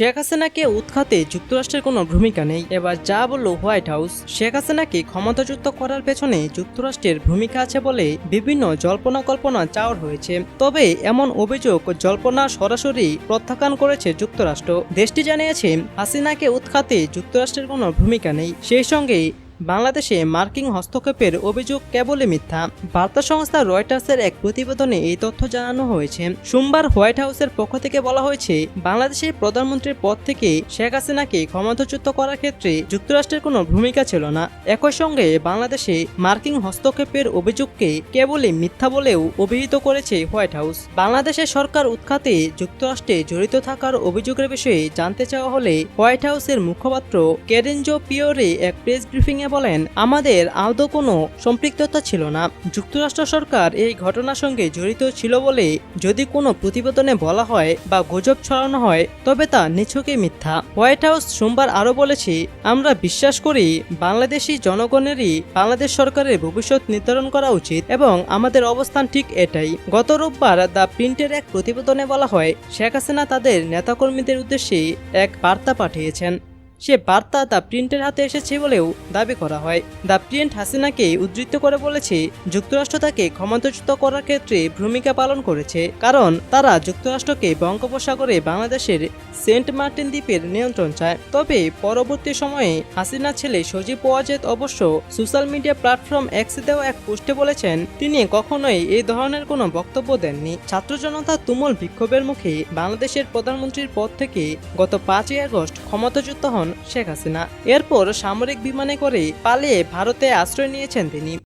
শেখ হাসিনাকে উৎখাতে যুক্তরাষ্ট্রের কোনো ভূমিকা নেই। এবার যা বলল হোয়াইট হাউস, শেখ হাসিনাকে ক্ষমতাচ্যুত করার পেছনে যুক্তরাষ্ট্রের ভূমিকা আছে বলে বিভিন্ন জল্পনা কল্পনা চাওয়ার হয়েছে। তবে এমন অভিযোগ জল্পনা সরাসরি প্রত্যাখ্যান করেছে যুক্তরাষ্ট্র। দেশটি জানিয়েছে, হাসিনাকে উৎখাতে যুক্তরাষ্ট্রের কোনো ভূমিকা নেই। সেই সঙ্গে বাংলাদেশে মার্কিন হস্তক্ষেপের অভিযোগ কেবলই মিথ্যা। বার্তা সংস্থা রয়টার্সের এক প্রতিবেদনে এই তথ্য জানানো হয়েছে। সোমবার হোয়াইট হাউসের পক্ষ থেকে বলা হয়েছে, বাংলাদেশের প্রধানমন্ত্রীর পদ থেকে শেখ হাসিনাকে ক্ষমতাচ্যুত করার ক্ষেত্রে যুক্তরাষ্ট্রের কোনো ভূমিকা ছিল না। একই সঙ্গে বাংলাদেশে মার্কিন হস্তক্ষেপের অভিযোগকে কেবলই মিথ্যা বলেও অভিহিত করেছে হোয়াইট হাউস। বাংলাদেশের সরকার উৎখাতে যুক্তরাষ্ট্রে জড়িত থাকার অভিযোগের বিষয়ে জানতে চাওয়া হলে হোয়াইট হাউসের মুখপাত্র কেরেঞ্জো পিওরে এক প্রেস ব্রিফিংয়ে বলেন, আমাদের আদৌ কোনো সম্পৃক্ততা ছিল না। যুক্তরাষ্ট্র সরকার এই ঘটনার সঙ্গে জড়িত ছিল বলে যদি কোনো প্রতিবেদনে বলা হয় বা গুজব ছড়ানো হয়, তবে তা নিছকই মিথ্যা। হোয়াইট হাউস সোমবার আরও বলেছে, আমরা বিশ্বাস করি বাংলাদেশি জনগণেরই বাংলাদেশ সরকারের ভবিষ্যৎ নির্ধারণ করা উচিত এবং আমাদের অবস্থান ঠিক এটাই। গত রোববার দ্য প্রিন্টের এক প্রতিবেদনে বলা হয়, শেখ হাসিনা তাদের নেতাকর্মীদের উদ্দেশ্যে এক বার্তা পাঠিয়েছেন। সে বার্তা দ্য প্রিন্টের হাতে এসেছে বলেও দাবি করা হয়। দ্য প্রিন্ট হাসিনাকে উদ্ধৃত করে বলেছে, যুক্তরাষ্ট্র তাকে ক্ষমতাচ্যুত করার ক্ষেত্রে ভূমিকা পালন করেছে, কারণ তারা যুক্তরাষ্ট্রকে বঙ্গোপসাগরে বাংলাদেশের সেন্ট মার্টিন দ্বীপের নিয়ন্ত্রণ চায়। তবে পরবর্তী সময়ে হাসিনা ছেলে সজীব ওয়াজেদ অবশ্য সোশ্যাল মিডিয়া প্ল্যাটফর্ম এক্সেতেও এক পোস্টে বলেছেন, তিনি কখনোই এই ধরনের কোনো বক্তব্য দেননি। ছাত্র জনতা তুমুল বিক্ষোভের মুখে বাংলাদেশের প্রধানমন্ত্রীর পদ থেকে গত পাঁচই আগস্ট ক্ষমতাচ্যুত হন শেখ হাসিনা। এরপর সামরিক বিমানে করে পালিয়ে ভারতে আশ্রয় নিয়েছেন তিনি।